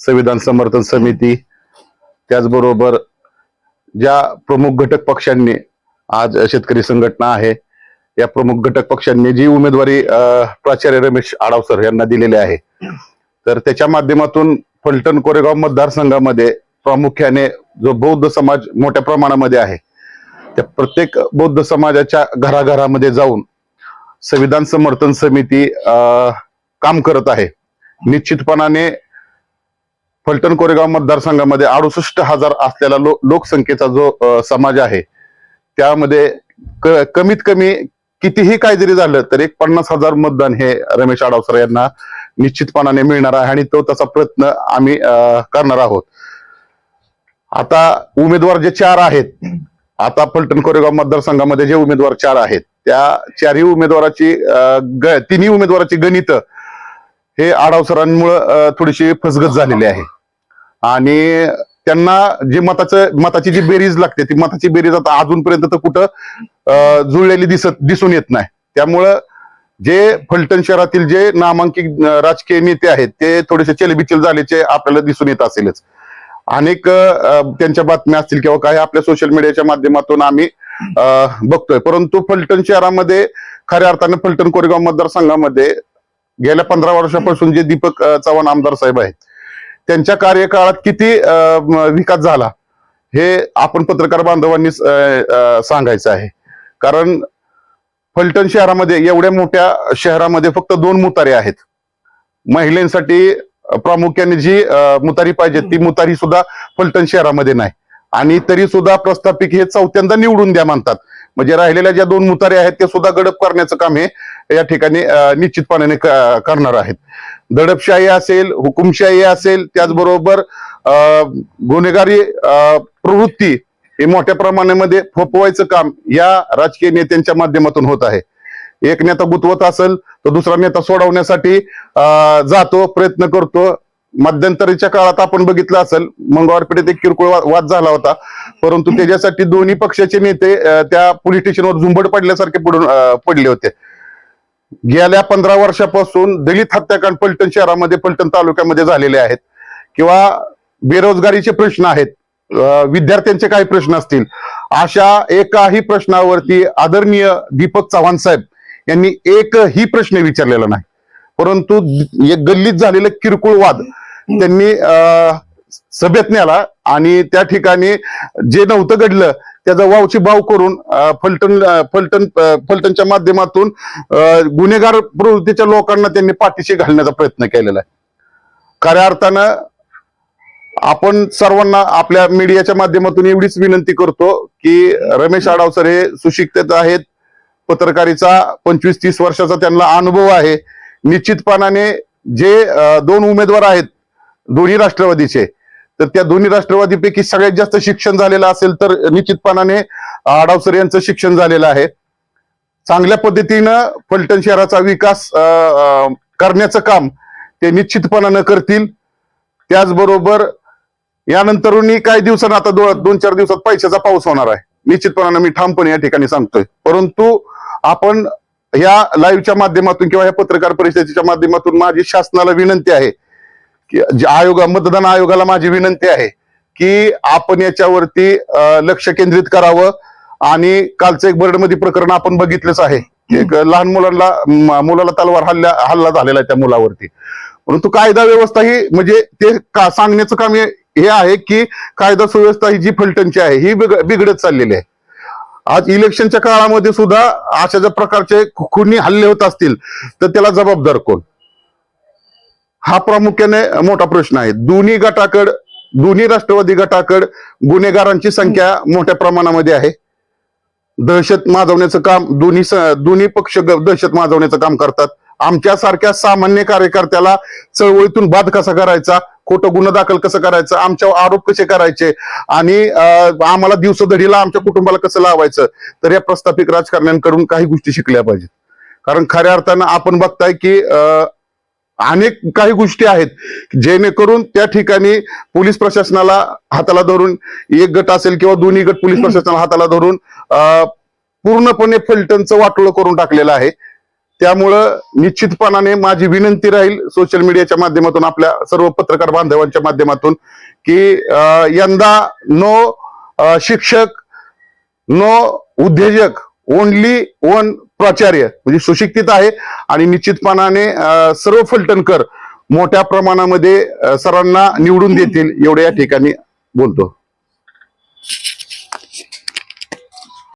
संविधान समर्थन समिती त्याचबरोबर ज्या प्रमुख घटक पक्षांनी आज शेतकरी संघटना आहे या प्रमुख घटक पक्षांनी जी उमेदवारी प्राचार्य रमेश आडावसर यांना दिलेली आहे तर त्याच्या माध्यमातून फलटण कोरेगाव मतदारसंघामध्ये प्रामुख्याने जो बौद्ध समाज मोठ्या प्रमाणामध्ये आहे त्या प्रत्येक बौद्ध समाजाच्या घराघरामध्ये जाऊन संविधान समर्थन समिती काम करत आहे. निश्चितपणाने फलटण कोरेगाव मतदारसंघामध्ये अडुसष्ट हजार असलेला लो, लोकसंख्येचा जो समाज आहे त्यामध्ये कमीत कमी कितीही काय जरी झालं तर एक पन्नास हजार मतदान हे रमेश आडावसर यांना निश्चितपणाने मिळणार आहे आणि तो तसा प्रयत्न आम्ही करणार आहोत. आता उमेदवार जे चार आहेत आता फलटण कोरेगाव मतदारसंघामध्ये जे उमेदवार चार आहेत त्या चारही उमेदवाराची ग- तिन्ही उमेदवाराची गणित हे आडावसरांमुळे थोडीशी फसगत झालेली आहे. आणि त्यांना जे मताचं मताची जी बेरीज लागते ती मताची बेरीज आता अजूनपर्यंत तर कुठं जुळलेली दिसत दिसून येत नाही. त्यामुळं जे फलटण शहरातील जे नामांकित राजकीय नेते आहेत ते थोडेसे चलबिचल झाल्याचे आपल्याला दिसून येत असेलच. अनेक त्यांच्या बातम्या असतील किंवा काही आपल्या सोशल मीडियाच्या माध्यमातून आम्ही बघतोय. परंतु फलटण शहरामध्ये खऱ्या अर्थाने फलटण कोरेगाव मतदारसंघामध्ये गेल्या पंधरा वर्षापासून जे दीपक चव्हाण आमदार साहेब आहेत त्यांच्या कार्यकाळात किती विकास झाला हे आपण पत्रकार बांधवांनी सांगायचं आहे. कारण फलटण शहरामध्ये एवढ्या मोठ्या शहरामध्ये फक्त दोन मुतारे आहेत. महिलांसाठी प्रामुख्याने जी मुतारी पाहिजे ती मुतारी सुद्धा फलटण शहरामध्ये नाही. आणि तरी सुद्धा प्रस्थापिक हे चौथ्यांदा निवडून द्या म्हणतात. म्हणजे राहिलेल्या ज्या दोन मुतारे आहेत ते सुद्धा गडप करण्याचं काम हे या ठिकाणी निश्चितपणाने करणार आहेत. दडपशाही असेल हुकुमशाही असेल त्याचबरोबर अ, गुन्हेगारी प्रवृत्ती हे मोठ्या प्रमाणामध्ये फोपवायचं काम या राजकीय नेत्यांच्या माध्यमातून होत आहे. एक नेता गुतवत असेल तर दुसरा नेता सोडवण्यासाठी जातो प्रयत्न करतो मध्यंतरीच्या काळात आपण बघितलं असेल मंगळवार पेठेत एक किरकोळ वाद झाला होता. परंतु त्याच्यासाठी दोन्ही पक्षाचे नेते त्या पोलीस स्टेशनवर झुंबड पडल्यासारखे पडून पडले होते. गेल्या पंधरा वर्षापासून दलित हत्याकांड पलटण शहरामध्ये पलटण तालुक्यामध्ये झालेले आहेत. किंवा बेरोजगारीचे प्रश्न आहेत. विद्यार्थ्यांचे काही प्रश्न असतील. अशा एकाही प्रश्नावरती आदरणीय दीपक चव्हाण साहेब यांनी एकही प्रश्न विचारलेला नाही. परंतु एक गल्लीत झालेलं किरकोळ वाद त्यांनी अं, सभेत नेला आणि त्या ठिकाणी जे नव्हतं घडलं त्याचा वावची भाव करून फलटण फलटण फलटणच्या माध्यमातून गुन्हेगार प्रवृत्तीच्या लोकांना त्यांनी पाठीशी घालण्याचा प्रयत्न केलेला आहे. खऱ्या अर्थानं आपण सर्वांना आपल्या मीडियाच्या माध्यमातून एवढीच विनंती करतो की रमेश आडावसर हे सुशिक्षित आहेत. पत्रकारिता पंचवीस तीस वर्षाचा त्यांना अनुभव आहे. निश्चितपणाने जे दोन उमेदवार आहेत दोन्ही राष्ट्रवादीचे. तर त्या दोन्ही राष्ट्रवादीपैकी सगळ्यात जास्त शिक्षण झालेलं असेल तर निश्चितपणाने आडावसर यांचं शिक्षण झालेलं आहे. चांगल्या पद्धतीनं फलटण शहराचा विकास अं, करण्याचं काम ते निश्चितपणानं करतील. त्याचबरोबर यानंतरही काही दिवसांना आता दोन चार दिवसात पैशाचा पाऊस होणार आहे. निश्चितपणानं मी ठामपणे या ठिकाणी सांगतोय. परंतु आपण या लाईव्हच्या माध्यमातून किंवा या पत्रकार परिषदेच्या माध्यमातून माझी शासनाला विनंती आहे की जे आयोग मतदान आयोगाला माझी विनंती आहे की आपण याच्यावरती लक्ष केंद्रित करावं. आणि कालचं एक बर्डमध्ये प्रकरण आपण बघितलंच आहे. एक लहान मुलांना मुलाला तलवार हल्ला हल्ला झालेला आहे त्या मुलावरती. परंतु कायदा व्यवस्था ही म्हणजे ते का सांगण्याचं काम हे हे आहे की कायदा सुव्यवस्था ही जी फलटणची आहे ही बिघ- बिघडत चाललेली आहे. आज इलेक्शनच्या काळामध्ये सुद्धा अशा ज्या प्रकारचे खुनी हल्ले होत असतील तर त्याला जबाबदार कोण? हा प्रामुख्याने मोठा प्रश्न आहे. दोन्ही गटाकड दोन्ही राष्ट्रवादी गटाकड गुन्हेगारांची संख्या मोठ्या प्रमाणामध्ये आहे. दहशत माजवण्याचं काम दोन्ही दोन्ही पक्ष दहशत माजवण्याचं काम करतात. आमच्यासारख्या सामान्य कार्यकर्त्याला चळवळीतून बाद कसा करायचा? खोटं गुन्हा दाखल कसं करायचं? आमच्यावर आरोप कसे करायचे? आणि आम्हाला दिवसधडीला आमच्या कुटुंबाला कसं लावायचं? तर या प्रस्थापित राजकारण्यांकडून काही गोष्टी शिकल्या पाहिजेत. कारण खऱ्या अर्थानं आपण बघताय की अं, अनेक काही गोष्टी आहेत. जेणेकरून त्या ठिकाणी पोलीस प्रशासनाला हाताला धरून एक गट असेल किंवा दोन्ही गट पोलीस प्रशासनाला हाताला धरून पूर्णपणे फलटणचं वाटोळं करून टाकलेलं आहे. त्यामुळं निश्चितपणाने माझी विनंती राहील सोशल मीडियाच्या माध्यमातून आपल्या सर्व पत्रकार बांधवांच्या माध्यमातून की यंदा नो शिक्षक नो उद्योजक ओनली वन प्राचार्य म्हणजे सुशिक्षित आहे आणि निश्चितपणाने सर्व फलटणकर मोठ्या प्रमाणामध्ये सरांना निवडून देतील एवढे या ठिकाणी बोलतो.